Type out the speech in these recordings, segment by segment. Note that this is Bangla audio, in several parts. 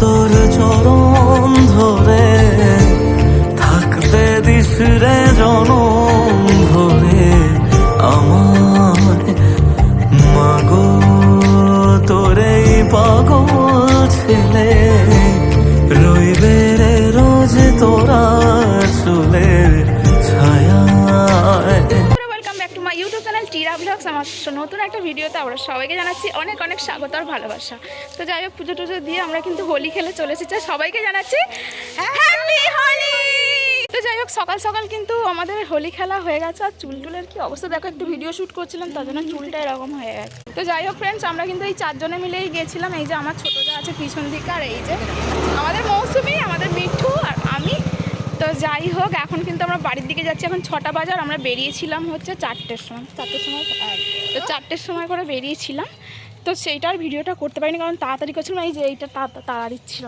তোর চরণ আমার নতুন একটা ভিডিওতে আমরা সবাইকে জানাচ্ছি অনেক অনেক স্বাগত আর ভালোবাসা। তো যাই হোক, পুজো টুজো দিয়ে আমরা কিন্তু হোলি খেলে চলে এসেছি সবাইকে জানাচ্ছি হ্যাপি হোলি তো যাই হোক, সকাল সকাল কিন্তু আমাদের হোলি খেলা হয়ে গেছে আর চুল টুলের কি অবস্থা? দেখো, একটু ভিডিও শ্যুট করছিলাম, তার জন্য চুলটা এরকম হয়ে গেছে। তো যাই হোক ফ্রেন্ডস আমরা কিন্তু এই চারজনে মিলেই গিয়েছিলাম এই যে আমার ছোটো যা আছে পিছন দিকে আর এই যে আমাদের মৌসুমি, আমাদের আমি তো যাই হোক, এখন কিন্তু আমরা বাড়ির দিকে যাচ্ছি। এখন ছটা বাজার আমরা বেরিয়েছিলাম হচ্ছে চারটের সময়। চারটের সময় তো চারটের সময় করে বেরিয়েছিলাম। তো সেইটার ভিডিওটা করতে পারিনি, কারণ তাড়াতাড়ি করছিলাম, এই যে এইটা তাড়াতাড়ি ছিল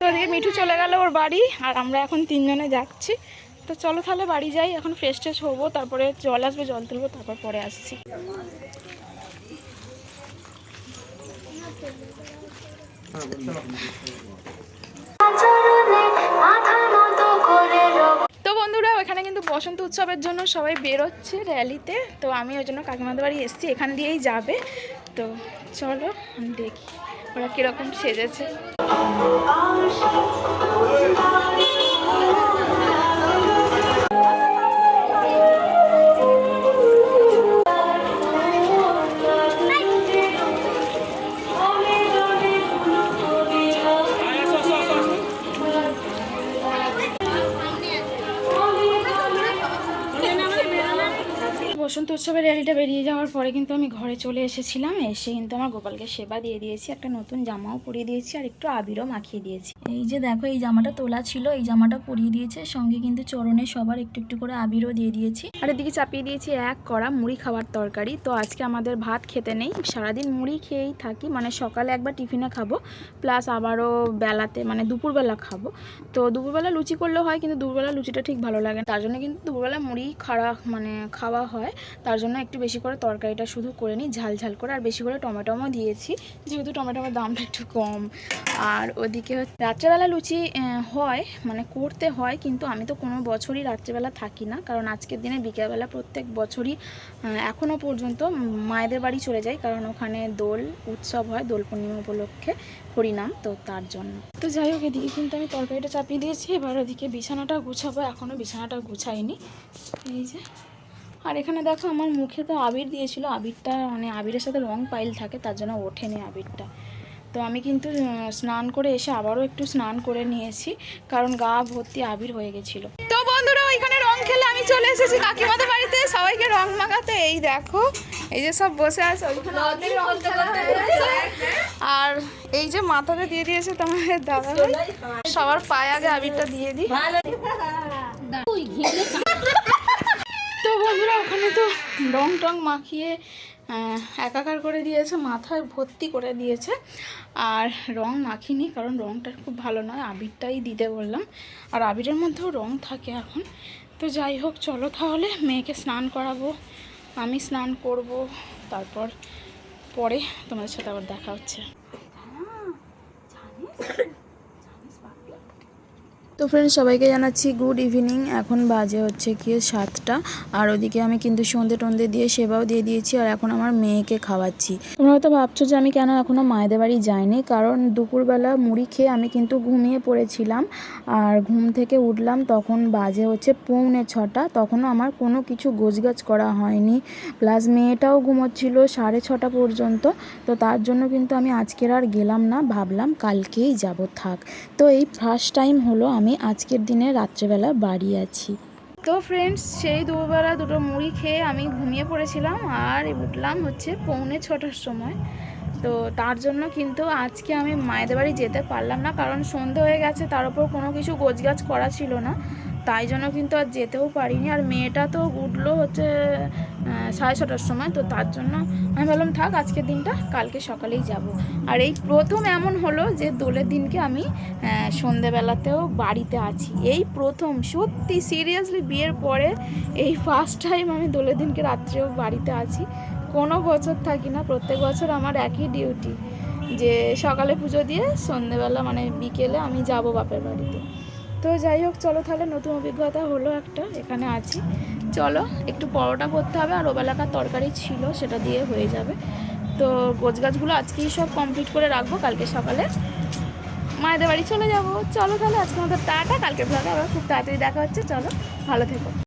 তো ওদিকে মিঠু চলে গেল ওর বাড়ি, আর আমরা এখন তিনজনে যাচ্ছি। তো চলো তাহলে বাড়ি যাই, এখন ফ্রেশ ট্রেশ হব, তারপরে জল আসবে, জল তুলবো, তারপর পরে আসছি। তো বন্ধুরা, ওখানে কিন্তু বসন্ত উৎসবের জন্য সবাই বেরোচ্ছে র্যালিতে। তো আমি ওই জন্য কাকিমাদের বাড়ি এসেছি, এখান দিয়েই যাবে। তো চলো দেখি ওরা কীরকম সেজেছে। উৎসবের র্যালিটা বেরিয়ে যাওয়ার পরে কিন্তু আমি ঘরে চলে এসেছিলাম, এসে কিন্তু আমার গোপালকে সেবা দিয়ে দিয়েছি, একটা নতুন জামাও পরিয়ে দিয়েছি আর একটু আবিরও মাখিয়ে দিয়েছি। এই যে দেখো, এই জামাটা তোলা ছিল, এই জামাটা পরিয়ে দিয়েছে সঙ্গে কিন্তু চরণে সবার একটু একটু করে আবিরও দিয়ে দিয়েছি। আর এদিকে চাপিয়ে দিয়েছি এক কড়া মুড়ি খাওয়ার তরকারি, তো আজকে আমাদের ভাত খেতে নেই, সারাদিন মুড়ি খেয়েই থাকি মানে সকালে একবার টিফিনে খাব, প্লাস আবারও বেলাতে মানে দুপুরবেলা খাব। তো দুপুরবেলা লুচি করলেও হয়, কিন্তু দুপুরবেলা লুচিটা ঠিক ভালো লাগে। তার জন্য কিন্তু দুপুরবেলা মুড়ি খাওয়া মানে খাওয়া হয়। তার জন্য একটু বেশি করে তরকারিটা শুধু করে নিই, ঝাল ঝাল করে। আর বেশি করে টমেটোমও দিয়েছি, যেহেতু টমেটোর দামটা একটু কম। আর ওদিকে হচ্ছে- রাত্রেবেলা লুচি হয় মানে করতে হয়, কিন্তু আমি তো কোনো বছরই রাত্রেবেলা থাকি না, কারণ আজকের দিনে বিকেলবেলা প্রত্যেক বছরই এখনও পর্যন্ত মায়েদের বাড়ি চলে যাই, কারণ ওখানে দোল উৎসব হয়, দোল পূর্ণিমা উপলক্ষে হরিনাম, তো তার জন্য। তো যাই হোক, এদিকে কিন্তু আমি তরকারিটা চাপিয়ে দিয়েছি, এবার ওদিকে বিছানাটা গুছাবো এখনও বিছানাটা গুছাইনি। এই যে আর এখানে দেখো আমার মুখে তো আবির দিয়েছিল। আবিরটা মানে আবিরের সাথে রং পাইল থাকে তার জন্য ওঠেনি আবিরটা। তো আমি কিন্তু স্নান করে এসে আবারও একটু স্নান করে নিয়েছি কারণ গা ভর্তি আবির হয়ে গেছিল। তো বন্ধুরা ওইখানে রং খেলে আমি চলে এসেছি কাকিমাদের বাড়িতে। সবাইকে রং মাখাতে। এই দেখো এই যে সব বসে আছে। আর এই যে মাথাতে দিয়ে দিয়েছে তোমাদের দাদা সবার পায়ে আগে আবিরটা দিয়ে দিই। তো রং টং মাখিয়ে একাকার করে দিয়েছে, মাথায় ভর্তি করে দিয়েছে। আর রং মাখিনি কারণ রংটা খুব ভালো নয়, আবিরটাই দিতে বললাম। আর আবিরের মধ্যেও রং থাকে এখন। তো যাই হোক, চলো তাহলে মেয়েকে স্নান করাবো, আমি স্নান করব, তারপর পরে তোমাদের সাথে আবার দেখা হচ্ছে। তো ফ্রেন্ড সবাইকে জানাচ্ছি গুড ইভিনিং এখন বাজে হচ্ছে কি সাতটা। আর ওদিকে আমি কিন্তু সন্ধে টন্ধে দিয়ে সেবাও দিয়ে দিয়েছি, আর এখন আমার মেয়েকে খাওয়াচ্ছি। তোমরা হয়তো ভাবছ যে আমি কেন এখনও মায়েদের বাড়ি যাইনি? কারণ দুপুরবেলা মুড়ি খেয়ে আমি কিন্তু ঘুমিয়ে পড়েছিলাম। আর ঘুম থেকে উঠলাম, তখন বাজে হচ্ছে পৌনে ছটা। তখনও আমার কোনো কিছু গোছগাছ করা হয়নি। প্লাস মেয়েটাও ঘুমোচ্ছিল সাড়ে ছটা পর্যন্ত। তো তার জন্য কিন্তু আমি আজকের আর গেলাম না, ভাবলাম কালকেই যাব, থাক। তো এই ফার্স্ট টাইম হলো আমি আজকের দিনে রাত্রেবেলা বাড়ি আছি। তো ফ্রেন্ডস সেই দুপুরবেলা দুটো মুড়ি খেয়ে আমি ঘুমিয়ে পড়েছিলাম আর উঠলাম হচ্ছে পৌনে ছটার সময়। তো তার জন্য কিন্তু আজকে আমি মায়েদের বাড়ি যেতে পারলাম না কারণ সন্ধে হয়ে গেছে, তার উপর কোনো কিছু গোছগাছ করা ছিল না। তাই জন্য কিন্তু আর যেতেও পারিনি। আর মেয়েটা তো উঠল হচ্ছে সাড়ে ছটার সময়। তো তার জন্য আমি ভাবলাম, থাক, আজকের দিনটা কালকে সকালেই যাব। আর এই প্রথম এমন হলো যে, দোলের দিনকে আমি সন্ধেবেলাতেও বাড়িতে আছি। এই প্রথম, সত্যি সিরিয়াসলি বিয়ের পরে এই ফার্স্ট টাইম আমি দোলের দিনকে রাত্রেও বাড়িতে আছি। কোনো বছর থাকি না, প্রত্যেক বছর আমার একই ডিউটি যে সকালে পুজো দিয়ে সন্ধেবেলা মানে বিকেলে আমি যাব বাপের বাড়িতে। তো যাই হোক, চলো তাহলে নতুন অভিজ্ঞতা হলো একটা, এখানে আছি। চলো, একটু পরোটা করতে হবে, আর ওবেলাকার তরকারি ছিল, সেটা দিয়ে হয়ে যাবে। তো গোছ গাছগুলো আজকেই সব কমপ্লিট করে রাখব, কালকে সকালে মায়েদের বাড়ি চলে যাব। চলো তাহলে আজকে আমাদের টাটা কালকে ব্লগে আবার খুব তাড়াতাড়ি দেখা হচ্ছে, চলো, ভালো থেকো।